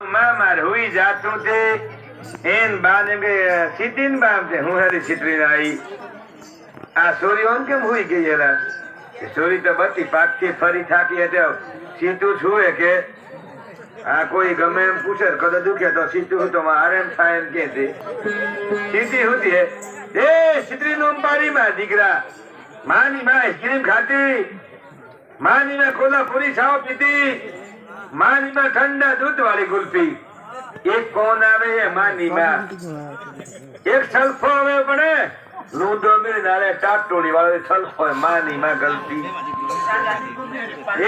આ સીતું કોઈ ગમે એમ પૂછે કદા દુખે તો સીતું તો મારે એમ થાય એમ કે છે. સીટી હુતી એ સીતરી નો માં, દીકરા. માની માં આઈસ્ક્રીમ ખાતી માની માં પૂરી છાવ પીતી માની માં ઠંડા દૂધ વાળી ગુલ્ફી એક કોણ આવે છે માની માં એક સલ્ફો આવે પડે લૂંડો મેળ નાલે ટાટોળી વાળો સલ્ફો માની માં ગલતી.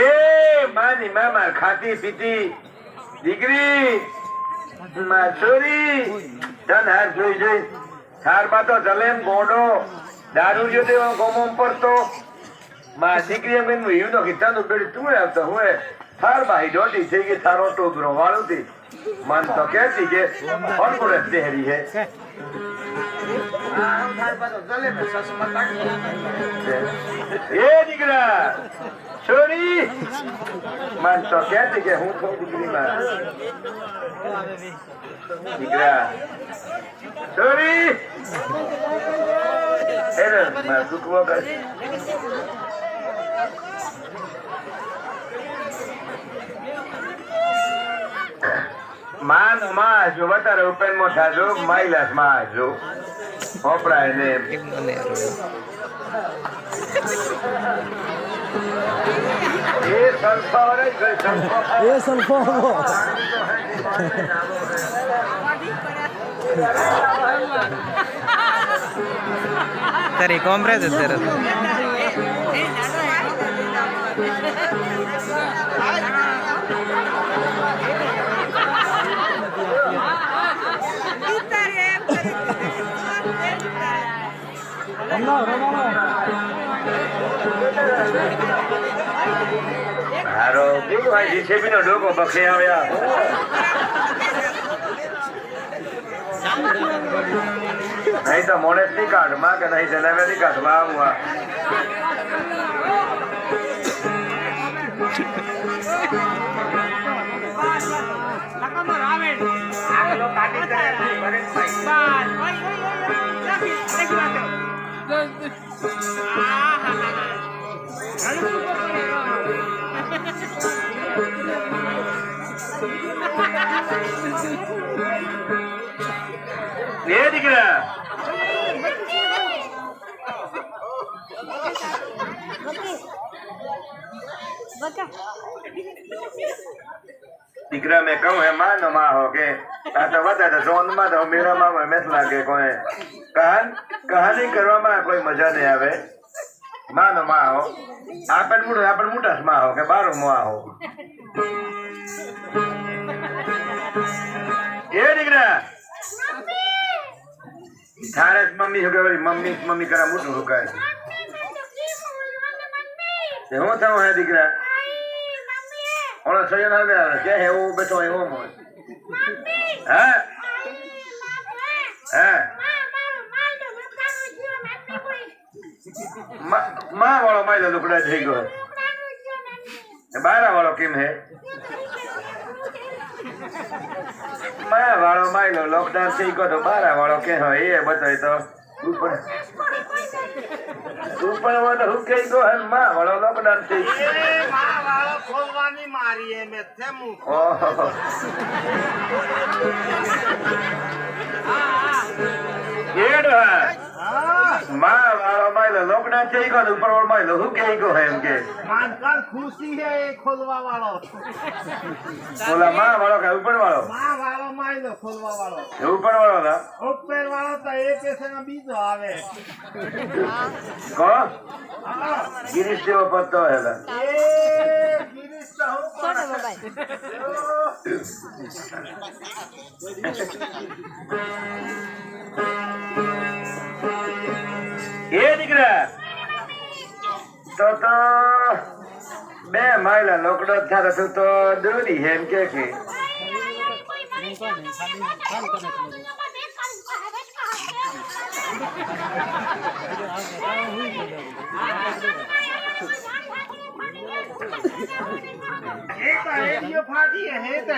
એ માની મામા ખાતી પીતી દીકરી છોરી. તન હાર જોઈ જોઈ. થાર બાતો જલેમ ગોડો. દારૂ જો દેવા ગોમો પડતો. માં દીકરી એમ એનું યું નો કીધા નું બેડી તું આવતો હું થાર બાઈ ડોટી થઈ ગઈ થારો ટોબરો વાળું થી મન તો કહેતી કે અનપડે તેહરી હે એ દીકરા છોરી મન તો કહેતી કે હું છું દીકરી માં દીકરા છોરી એને માર દુખવો કર માનમાં જો વધારે ઉપેન મો થાજો માઈલાસમાં જો હોપડાય ને એ સંસ્થાઓને કઈ સંસ્થા એ સરખો તારી કોમ્પ્રેસ સરસ. હારો કેવું ભાઈ જીસીબી નો ડોકો બખે આવ્યા. નહીં તો મોડેસની કાઢમાં કે નહીં જનાવે ની કાઢમાં હું આ. દીકરા મેં કહું હે માં નો માં હો કે આ તો વધારે જોનમાં તો મેરા માં મેસ લાગે કોઈ. કહાન? કહાની કરવામાં કોઈ મજા નહીં આવે. માં નો માં હો આપણ મોટો આપણ મોટા માં હો કે બારો માં હો જ મમ્મી શું કહેવાય? મમ્મી મમ્મી કરા મોટું હુકાય તે હું થયું હે દીકરા? ઓળો સયન આવે આવે કે હે હું બેઠો એવો મો? મોય હે? હે? માં માં વાળો માયલો લુકડા થઈ ગયો બારા વાળો કેમ હે? માં વાળો માયલો લોકડાઉન થઈ ગયો તો બારા વાળો કે એ બતાય તો વાળો હું કઈ ગયો. હે માં વાળો લોકડાઉન થઈ ગયો ઓહો. લોકડાઉન થઈ ગયો ઉપર વાળો માયલો હું કઈ ગયો એમ કે. માનકાર ખુશી હે એ ખોલવા વાળો ઓલા માં વાળો કે ઉપર વાળો માં વાળો માયલો ખોલવા વાળો એ ઉપર વાળો ના ઉપર વાળો તો એ પેસે બીજો આવે. કો. ગિરીશ જેવો પત્તો હેલા એ ગિરીશ તો હું કરે? એ દીકરા તો તો બે માઇલ લોકડો થાય તું તો દોરી એમ કે તો રેડિયો ફાટી હે તો